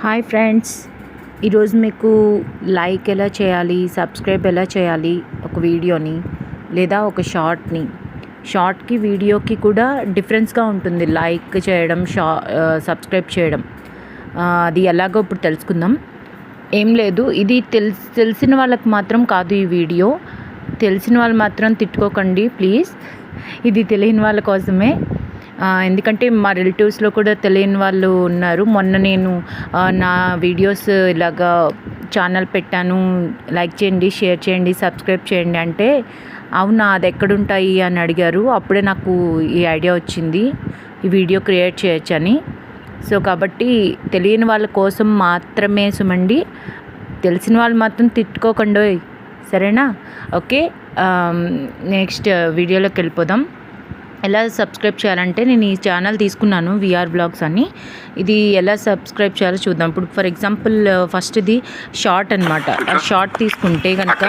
Hi friends ఈరోజు మీకు like ఎలా చేయాలి సబ్స్క్రైబ్ ఎలా చేయాలి ఒక వీడియోని లేదా ఒక షార్ట్ని. షార్ట్కి వీడియోకి కూడా డిఫరెన్స్గా ఉంటుంది. లైక్ చేయడం షా సబ్స్క్రైబ్ చేయడం. అది ఎలాగో ఇప్పుడు తెలుసుకుందాం. ఏం లేదు ఇది తెలిసి తెలిసిన వాళ్ళకి మాత్రం కాదు ఈ వీడియో. తెలిసిన వాళ్ళు మాత్రం తిట్టుకోకండి ప్లీజ్. ఇది తెలియని వాళ్ళ కోసమే. ఎందుకంటే మా రిలేటివ్స్లో కూడా తెలియని వాళ్ళు ఉన్నారు. మొన్న నేను నా వీడియోస్ ఇలాగా ఛానల్ పెట్టాను. లైక్ చేయండి షేర్ చేయండి సబ్స్క్రైబ్ చేయండి అంటే అవునా అది ఎక్కడుంటాయి అని అడిగారు. అప్పుడే నాకు ఈ ఐడియా వచ్చింది ఈ వీడియో క్రియేట్ చేయొచ్చని. సో కాబట్టి తెలియని వాళ్ళ కోసం మాత్రమే సుమండి. తెలిసిన వాళ్ళు మాత్రం తిట్టుకోకండి సరేనా? ఓకే నెక్స్ట్ వీడియోలోకి వెళ్ళిపోదాం. ఎలా సబ్స్క్రైబ్ చేయాలంటే నేను ఈ ఛానల్ తీసుకున్నాను విఆర్ బ్లాగ్స్ అని. ఇది ఎలా సబ్స్క్రైబ్ చేయాలో చూద్దాం. ఇప్పుడు ఫర్ ఎగ్జాంపుల్ ఫస్ట్ ఇది షార్ట్ అనమాట ఆ షార్ట్ తీసుకుంటే కనుక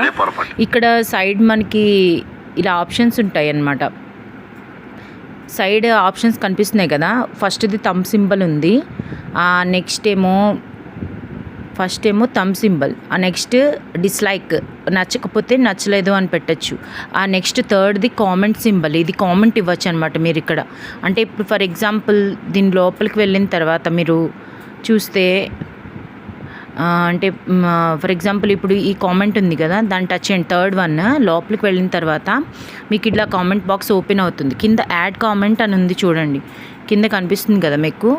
ఇక్కడ సైడ్ మనకి ఇలా ఆప్షన్స్ ఉంటాయి అన్నమాట. సైడ్ ఆప్షన్స్ కనిపిస్తున్నాయి కదా. ఫస్ట్ది థమ్ సింబల్ ఉంది. నెక్స్ట్ ఏమో ఫస్ట్ ఏమో థమ్ సింబల్ ఆ నెక్స్ట్ డిస్లైక్ నచ్చకపోతే నచ్చలేదు అని పెట్టచ్చు. ఆ నెక్స్ట్ థర్డ్ది కామెంట్ సింబల్ ఇది కామెంట్ ఇవ్వచ్చు అనమాట మీరు ఇక్కడ అంటే ఇప్పుడు ఫర్ ఎగ్జాంపుల్ దీని లోపలికి వెళ్ళిన తర్వాత మీరు చూస్తే అంటే ఫర్ ఎగ్జాంపుల్ ఇప్పుడు ఈ కామెంట్ ఉంది కదా దాన్ని టచ్ చేయండి. థర్డ్ వన్ లోపలికి వెళ్ళిన తర్వాత మీకు ఇట్లా కామెంట్ బాక్స్ ఓపెన్ అవుతుంది. కింద యాడ్ కామెంట్ అని ఉంది చూడండి. కింద కనిపిస్తుంది కదా మీకు.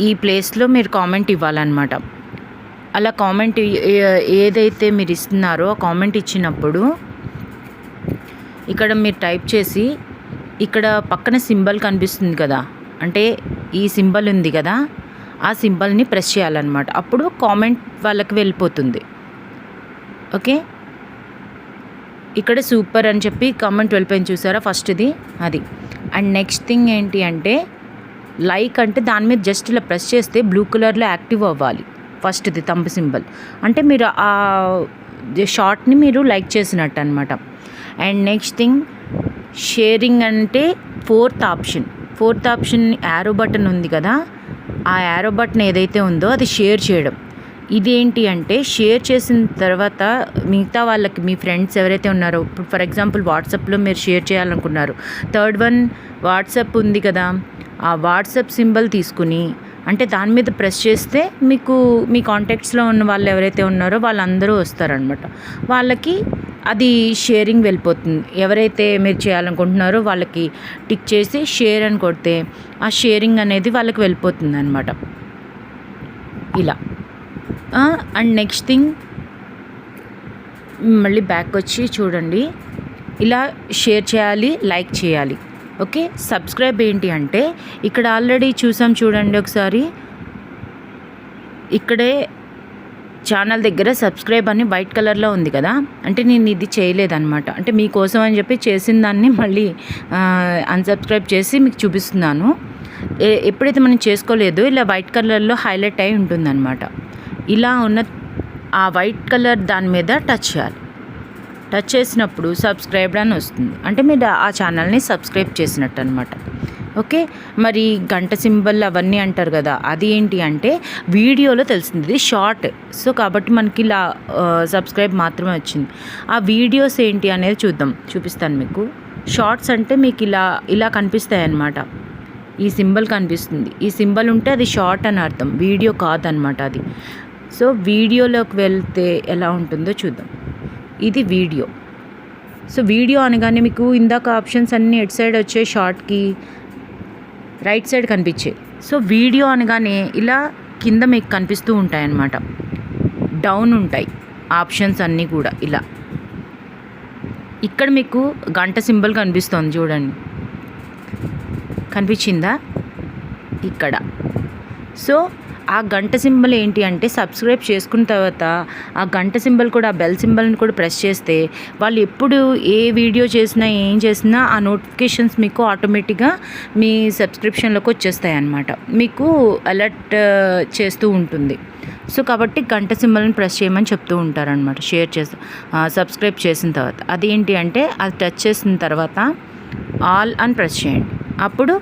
ఈ ప్లేస్లో మీరు కామెంట్ ఇవ్వాలన్నమాట. అలా కామెంట్ ఏదైతే మీరు ఇస్తున్నారో ఆ కామెంట్ ఇచ్చినప్పుడు ఇక్కడ మీరు టైప్ చేసి ఇక్కడ పక్కన సింబల్ కనిపిస్తుంది కదా అంటే ఈ సింబల్ ఉంది కదా ఆ సింబల్ని ప్రెస్ చేయాలన్నమాట. అప్పుడు కామెంట్ వాళ్ళకి వెళ్ళిపోతుంది. ఓకే? ఇక్కడ సూపర్ అని చెప్పి కామెంట్ వెళ్ళిపోయింది చూసారా? ఫస్ట్ది అది. అండ్ నెక్స్ట్ థింగ్ ఏంటి అంటే లైక్ అంటే దాని మీద జస్ట్ ఇలా ప్రెస్ చేస్తే బ్లూ కలర్లో యాక్టివ్ అవ్వాలి. ఫస్ట్ది తంబ సింబల్. అంటే మీరు ఆ షార్ట్ని మీరు లైక్ చేసినట్టు అనమాట అండ్ నెక్స్ట్ థింగ్ షేరింగ్ అంటే fourth option. Fourth option arrow button ఉంది కదా ఆ యారో బటన్ ఏదైతే ఉందో అది షేర్ చేయడం. ఇదేంటి అంటే షేర్ చేసిన తర్వాత మిగతా వాళ్ళకి మీ ఫ్రెండ్స్ ఎవరైతే ఉన్నారో ఇప్పుడు ఫర్ ఎగ్జాంపుల్ వాట్సాప్లో మీరు షేర్ చేయాలనుకున్నారు. థర్డ్ వన్ వాట్సాప్ ఉంది కదా ఆ వాట్సాప్ సింబల్ తీసుకుని అంటే దాని మీద ప్రెస్ చేస్తే మీకు మీ కాంటాక్ట్స్లో ఉన్న వాళ్ళు ఎవరైతే ఉన్నారో వాళ్ళందరూ వస్తారనమాట. వాళ్ళకి అది షేరింగ్ వెళ్ళిపోతుంది. ఎవరైతే మీరు చేయాలనుకుంటున్నారో వాళ్ళకి టిక్ చేసి షేర్ అని కొడితే ఆ షేరింగ్ అనేది వాళ్ళకి వెళ్ళిపోతుంది అనమాట ఇలా. అండ్ నెక్స్ట్ థింగ్ మళ్ళీ బ్యాక్ వచ్చి చూడండి. ఇలా షేర్ చేయాలి లైక్ చేయాలి. ఓకే సబ్స్క్రైబ్ ఏంటి అంటే ఇక్కడ ఆల్రెడీ చూసాం చూడండి ఒకసారి. ఇక్కడే ఛానల్ దగ్గర సబ్స్క్రైబ్ అని వైట్ కలర్లో ఉంది కదా? అంటే నేను ఇది చేయలేదన్నమాట. అంటే మీకోసం అని చెప్పి చేసిన దాన్ని మళ్ళీ అన్సబ్స్క్రైబ్ చేసి మీకు చూపిస్తున్నాను. ఏ- ఎప్పుడైతే మనం చేసుకోలేదు ఇలా వైట్ కలర్లో హైలైట్ అయి ఉంటుందన్నమాట. ఇలా ఉన్న ఆ వైట్ కలర్ దాని మీద టచ్ చేయాలి. టచ్ చేసినప్పుడు సబ్స్క్రైబ్డ్ అని వస్తుంది. అంటే మీరు ఆ ఛానల్ని సబ్స్క్రైబ్ చేసినట్టు అనమాట ఓకే? మరి గంట సింబల్ అవన్నీ అంటారు కదా అది ఏంటి అంటే వీడియోలో తెలిసింది ఇది షార్ట్. సో కాబట్టి మనకి ఇలా సబ్స్క్రైబ్ మాత్రమే వచ్చింది. ఆ వీడియోస్ ఏంటి అనేది చూద్దాం. చూపిస్తాను మీకు. షార్ట్స్ అంటే మీకు ఇలా ఇలా కనిపిస్తాయి అన్నమాట ఈ సింబల్ కనిపిస్తుంది. ఈ సింబల్ ఉంటే అది షార్ట్ అని అర్థం. వీడియో కాదనమాట అది. సో వీడియోలోకి వెళ్తే ఎలా ఉంటుందో చూద్దాం. ఇది వీడియో. సో వీడియో అనగానే మీకు ఇందాక ఆప్షన్స్ అన్నీ ఎటు సైడ్ వచ్చే షార్ట్కి రైట్ సైడ్ కనిపించాయి. సో వీడియో అనగానే ఇలా కింద మీకు కనిపిస్తూ ఉంటాయన్నమాట. డౌన్ ఉంటాయి ఆప్షన్స్ అన్నీ కూడా ఇలా. ఇక్కడ మీకు గంట సింబల్ కనిపిస్తుంది చూడండి. కనిపించిందా? ఇక్కడ. సో ఆ గంట సింబల్ ఏంటి అంటే సబ్స్క్రైబ్ చేసుకున్న తర్వాత ఆ గంట సింబల్ కూడా ఆ బెల్ సింబల్ని కూడా ప్రెస్ చేస్తే వాళ్ళు ఎప్పుడు ఏ వీడియో చేసినా ఏం చేసినా ఆ నోటిఫికేషన్స్ మీకు ఆటోమేటిక్గా మీ సబ్స్క్రిప్షన్లోకి వచ్చేస్తాయి అన్నమాట మీకు అలర్ట్ చేస్తూ ఉంటుంది. సో కాబట్టి గంట సింబల్ని ప్రెస్ చేయమని చెప్తూ ఉంటారనమాట షేర్ చేసి సబ్స్క్రైబ్ చేసిన తర్వాత. అదేంటి అంటే అది టచ్ చేసిన తర్వాత ఆల్ అని ప్రెస్ చేయండి. అప్పుడు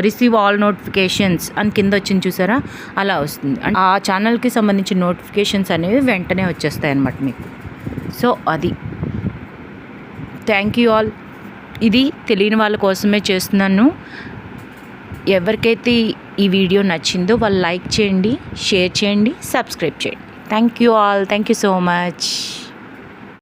రిసీవ్ ఆల్ నోటిఫికేషన్స్ అని కింద వచ్చింది చూసారా? అలా వస్తుంది. అండ్ ఆ ఛానల్కి సంబంధించిన నోటిఫికేషన్స్ అనేవి వెంటనే వచ్చేస్తాయి అన్నమాట మీకు. సో అది. థ్యాంక్ యూ ఆల్ ఇది తెలియని వాళ్ళ కోసమే చేస్తున్నాను. ఎవరికైతే ఈ వీడియో నచ్చిందో వాళ్ళు లైక్ చేయండి షేర్ చేయండి సబ్స్క్రైబ్ చేయండి. Thank you all thank you so much